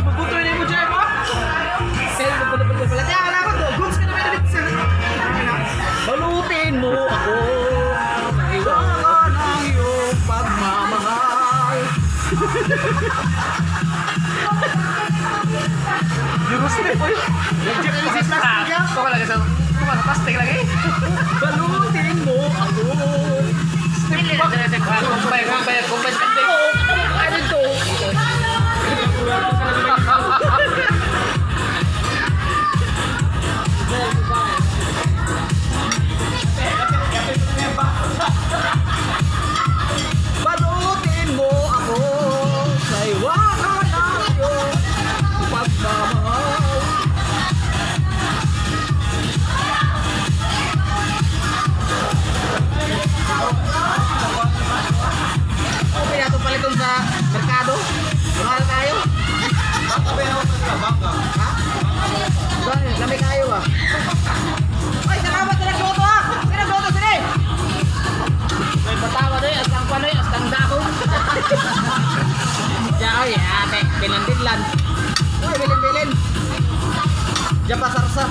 na mo dyan mo. Pero pala. Kaya wala ko to. Goods ka na may damit sir. Balutin mo ako. Iwanan ang iyong pagmamahal. Virus na po yun. Sa. Kung lagi sa kung sa plastic lagi. Balutin mo ako. Kumpay kumpay kumpay Oy, ate, bilin-bilin. Uy, bilin-bilin. Diyan pa sarsa.